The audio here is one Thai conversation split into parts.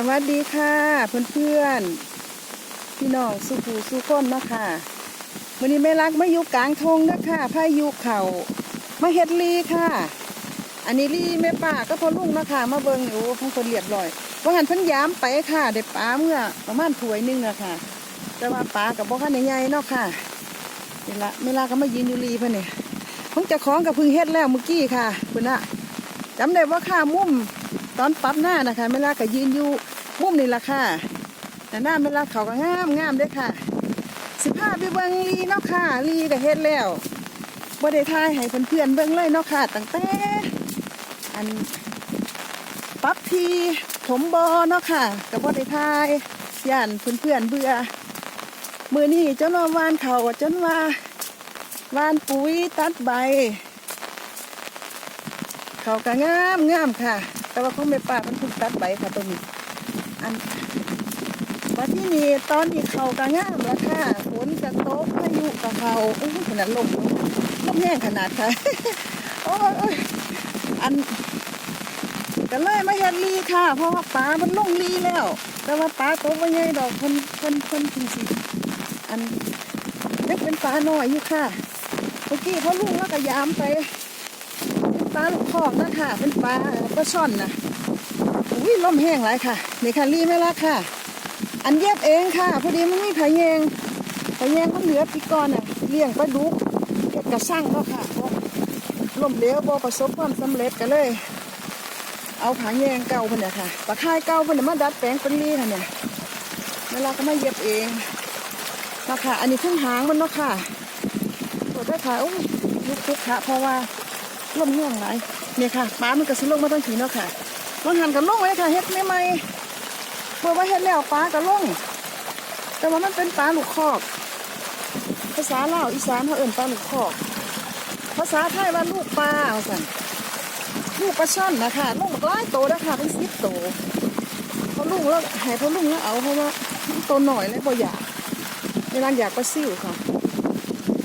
สวัสดีค่ะเพื่อนๆพี่น้องสุขูสุคนเนาะคะวันนี้แม่รักมาอยู่กลางทงนะค่ะพายุเข่ามาเฮ็ดลีค่ะ อันนี้ลีแม่ป้าก็พอลุงนะคะมาเบิงอยู่ของคนเรียบร้อยว่าหันพิ่นยามไปค่ะได้ปลาเมื่อประมาณถ้วยนึงอะค่ะ แต่ว่าปลากับบ่คันใหญ่ๆเนาะค่ะนี่ละแม่รักก็มายืนอยู่ลีเพิ่นนี่ของจะของกับพึ่งเฮ็ดแล้วเมื่อกี้ค่ะคุณน่ะจำได้ว่าค่ามุ่ม ตอนปรับหน้านะคะเวลาก็ยืนอยู่มุมนี่ละค่ะแต่หน้าเวลาเขาก็งามงามด้อค่ะ สิพาไปเบิ่งลีเนาะค่ะลีก็เฮ็ดแล้วบ่ได้ทายให้เพื่อนๆเบิ่งเลยเนาะค่ะตั้งแต่อันปรับทีถมบอเนาะค่ะก็บ่ได้ทายย่านเพื่อนๆเบื่อมือนี้จนว่าวานเขาจนว่าวานปุ๋ยตัดใบ เขาก็งามงามค่ะ แต่ว่าของแม่ป้ามันถูกตัดใบค่ะตัวนี้อันว่าที่นี่ตอนนี้เขาก็งามแล้วค่ะฝนจะตกพายุกับเขาโอ้ยขนาดลมลมแห้งขนาดค่ะโอ้ยอันก็เลยมาเฮ็ดลีค่ะ เพราะว่าปลามันลงลีแล้ว แต่ว่าปลาโตไม่ใหญ่ดอกคนคนคนจริงสิอันยังเป็นปลาน้อยอยู่ค่ะเมื่อกี้เขาลุงแล้วก็ยามไป ปลาลูกคอกนะค่ะ เป็นปลาปลาช่อนนะอุ้ยลมแห้งหลายค่ะนี่ค่ะรีไม่ละค่ะ อันเย็บเองค่ะ พอดีมันมีผายแยงผายแยงมันเหลือปีก่อนอะเลี้ยงปลาดุกเก็บกระสั่งก็ค่ะเพราะลมเหลวบ่ประสบความสำเร็จกันเลย เอาผายแยงเก่าเพิ่นเนี่ยค่ะตะไคร้เก่าเพิ่นนมาดัดแปลงเป็นรีค่ะเนี่ยเวลาก็มาเย็บเองนะคะอันนี้เครื่องหางมันเนาะค่ะตรวจได้ค่ะโอ้ยลุกคุกค่ะเพราะว่า ลมแห้งหลายเนี่ยค่ะปลามันก็สิลงมาตั้งทีเนาะค่ะมันหันกันลงไว้ค่ะเฮ็ดไม่ไหมเพราะว่าเฮ็ดแล้วปลาก็ลงแต่ว่ามันเป็นปลาลูกคอก ภาษาลาวอีสานเขาเอิ่นปลาลูกคอก ภาษาไทยว่าลูกปลาเอาสั่นลูกปลาช่อนนะคะลูกบักหลายโตนะคะเป็นสิบโตเขาะลุงแล้วให้เขาะลุงแล้วเอาเพราะว่าโตหน่อยแล้วพออยากเวลาอยากปลาซิ่วค่ะ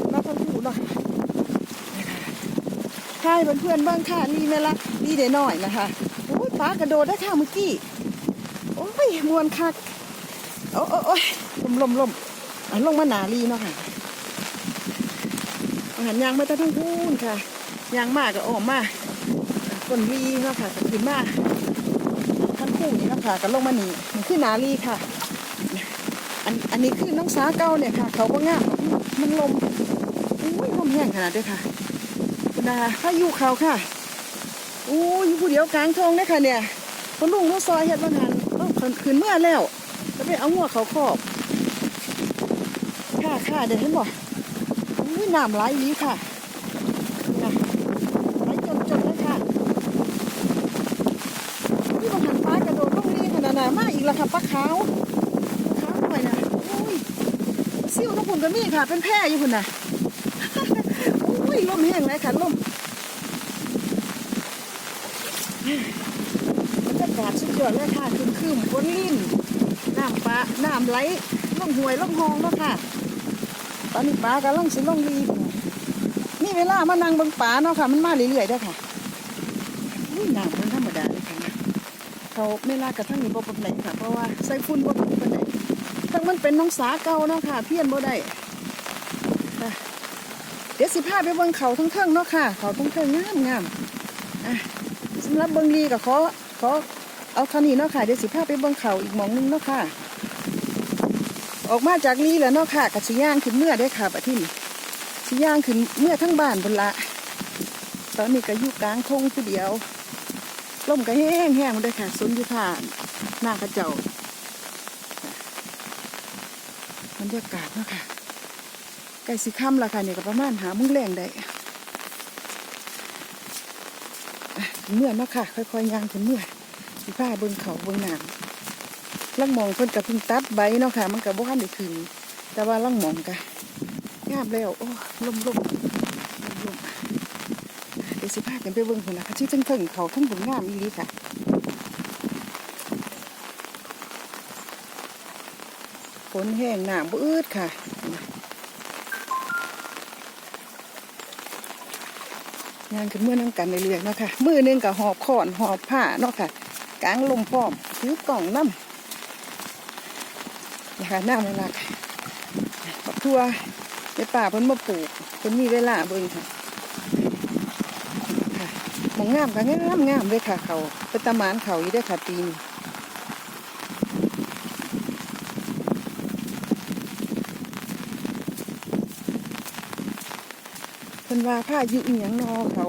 แล้วเขาลูเนาะค่ะ ใช่เพื่อนๆบ้างค่ะนี่แม่ละนี่เดี๋ยวหน่อยนะคะโอ้ยปลากระโดดได้ค่ะเมื่อกี้โอ้ยมวนคักโอ้โอ้ยลมลมลมอะลงมาหนาลีเนาะค่ะอาหารยางมาแต่ทั้งพูนค่ะยางมากก็ออกมาคนลีเนาะค่ะขึ้นมาทั้งคู่นี่เนาะค่ะก็ลงมาหนีมันขึ้นหนาลีค่ะอันอันนี้คือน้องสาเก่าเนี่ยค่ะ เขาก็งามมันลมอุ้ยลมแห้งขนาดด้วยค่ะ คุณอาพายุเขาค่ะอู้อยู่ผู้เดียวกลางทงเลยค่ะเนี่ยคนลุงเขาซอยเฮ็ดบางหันเอ้าขึ้นขึ้นเมื่อแล้วก็ไปเอาหัวเขาครอบค่ะค่ะเดี๋ยวเห็นบ่อุ้ยน้ำไหลอีหลีค่ะน่ะไหลจนจนเลยค่ะนี่บางหันปลากระโดดลงนี่ขนาดน่ะมาอีกแล้วค่ะปลาขาวปลาขาวหน่อยนะอุ้ยซิ่วน้ำปุ่นก็มีค่ะ เป็นแพร่อยู่คุณน่ะ ยลมแห้งเลยค่ะลมบรรยากาศสุดยอดเลยค่ะคืมคืมบนลิ้นน้ำปลาน้ำไหลล่องห่วยล่องหองแล้วค่ะ ตอนนี้ปลากำลังสิลงรีบนี่เวลามานั่งบนปลาเนาะค่ะ มันมาเรื่อยๆได้ค่ะอุ้ยน้ำมันธรรมดาเลยค่ะเขาไม่ลากระทั่งนี้บ่ปานไหนค่ะ เพราะว่าใส่ฝุ่นบ่ปนไหนทั้งมันเป็นน้องสาเก่าเนาะค่ะ เพี้ยนบ่ได้ เดี๋ยวสิพาไปเบิ่งเขาทั้งเทิงเนาะค่ะ เขาทั้งเทิงงามงามอะสำหรับเบิ่งลีก็ขอขอเอาเท่านี้เนาะค่ะ เดี๋ยวสิพาไปเบิ่งเขาอีกหมองหนึงเนาะค่ะ ออกมาจากลีแล้วเนาะค่ะกับสิย่างขึ้นเมื่อได้ค่ะบัดที่นี่สิย่างขึ้นเมื่อทั้งบ้านบนละ ตอนนี้ก็อยู่กลางทงผู้เดียวลมก็แห้งแห้งเลยค่ะสนยู่ท่าหน้ากระเจ้าบรรยากาศเนาะค่ะ ไก่สีค่ำละค่ะเนี่ยก็ประมาณหามุ้งแรงได้เมื่อนาะค่ะ ค่อยๆย่างถึงเมื่อสีผ้าเบิ้งเขาเบิ้งน้ำลังมองเพิ่นกับเพิ่งตัดใบเนาะค่ะ มันกับบ่ทันได้ขึ้นแต่ว่าลังมองกะงามแล้วโอ้ลมลมลมลมเดี๋ยวสิพากันไปเบิ้งพุ่นนะคะที่ทั้งเทิงเขาทั้งบุญงามอีหลีค่ะฝนแห้งน้ำบ่อืดค่ะ งานขึ้นเมื่อน้ำกันเรื่อยๆเนาะค่ะมือหนึงกับหอบขอนหอบผ้าเนาะค่ะกลางลมพร้อมถือกล่องน้ำอย่าหน้ำเลยล่ะปักทั่วในป่าเพิ่นมาปลูกเพิ่นมีเวลาเบิ่งค่ะมองงามก็งามงามเลยค่ะ เขาเป็นตะมานเขาอยู่เด้วยค่ะปีนี้ พิ่นว่าพายุอีหยังนอเขา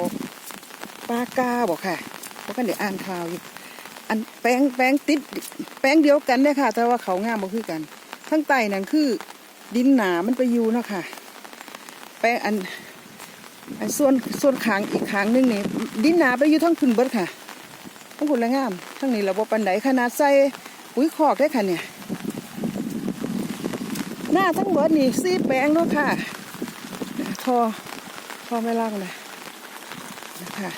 ปลากาบอกค่ะเพราะกันเดี๋ยวอ่านข่าวอยู่อันแป้งแป้งติดแป้งเดียวกันเนี่ยค่ะ แต่ว่าเขางามบ่คือกันทั้งใต้นั่นคือดินหนามันไปอยู่เนาะค่ะ แป้งอันอันส่วนส่วนขางอีกขางหนึงนี่ดินหนาไปอยู่ทั้งพื้นเบิดค่ะทั้งคุณละงาม ทั้งนี้ระบบปันไดขนาดใส่ปุ๋ยคอกได้ค่ะเนี่ย หน้าทั้งเบิดนี่ซีแป้งเนาะค่ะทอ ทอไม่ล่างเลยนะคะ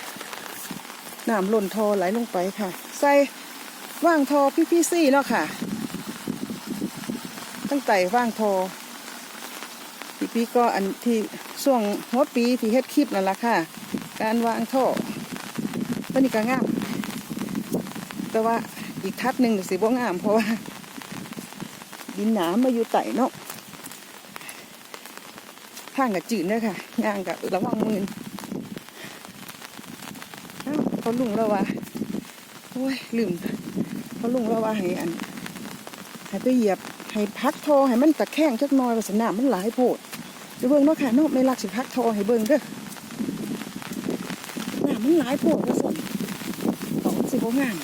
น้ำหล่นทอไหลลงไปค่ะ ใส่ว่างทอพี่พี่ซี่เนาะค่ะ ตั้งแต่ว่างทอพี่พี่ก็อันที่ช่วงหัวปีที่เฮ็ดคลิปนั่นแหละค่ะ การวางท่อตัวนี้ก็งาม แต่ว่าอีกทัดหนึ่งสิบ่งามเพราะว่าดินหนามาอยู่ไต่เนาะ ทางกับจืดเด้อค่ะย่างกับระวังมือเขาลุงแล้วว่าโอ้ยลืมเขาลุงแล้วว่าให้อันให้ไปเหยียบให้พักทอให้มันตะแคงจักหน่อยว่าสนามมันหลายโพดเดี๋ยวเบิ่งเนาะค่ะเนาะไม่รักสิพักทอให้เบิ่งเด้อน้ำมันหลายโพดว่าสนต้องสิบ่งาม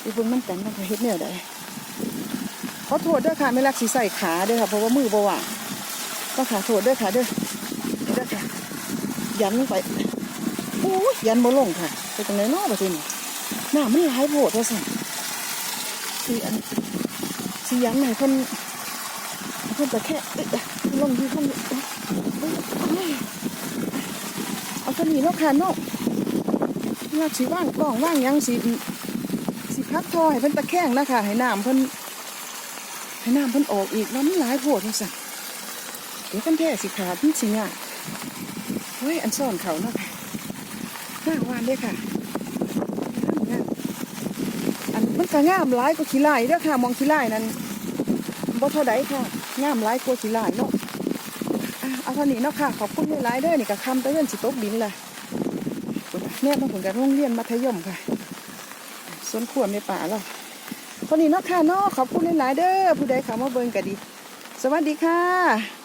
เดี๋ยวเบิ่งมันกันว่าเขาเฮ็ดแนวใดขอโทษเด้อค่ะไม่รักสิใส่ขาเด้อค่ะเพราะว่ามือบ่ว่าง ก็ขาโทษเด้อค่ะเด้อเด้อค่ะ ยันไปโอ้ยยันบ่ลงค่ะไปตรงไหนเนอกประเทศนี่หน้ามันหลายโพดว่าสั่นสีอันสียันไหนคนคนแต่แค่เอ้ยลงดีคนเอ้ยเอ้ยเอ้ยเอาคนนี้เนาะค่ะเนาะน่าสีว่างกล้องว่างยังสีสีพักทอให้เพิ่นตะแคงนะคะให้น้ำเพิ่นให้น้ำเพิ่นออกอีกแล้วมันหลายโพดว่าสั่น เดี๋ยวกันแท้สิขาดมันสิง่ายเฮ้ยอันซ่อนเขาเนาะค่ะห้าวานเด้อค่ะอันมันก็งามหลายกว่าขี้ลายเด้อค่ะ มองขี้ลายนั้นบ่เท่าใดค่ะงามหลายกว่าขี้ลายเนาะอะเอาเท่านี้เนาะค่ะ ขอบคุณหลายๆเด้อนี่ก็คำตะเวนสิตกดินเลยแม่มาผลกับโรงเรียนมัธยมค่ะสวนขวมในป่าเราเท่านี้เนาะค่ะเนาะขอบคุณหลายๆเด้อผู้ใดเข้ามาเบิ่งก็ดี สวัสดีค่ะ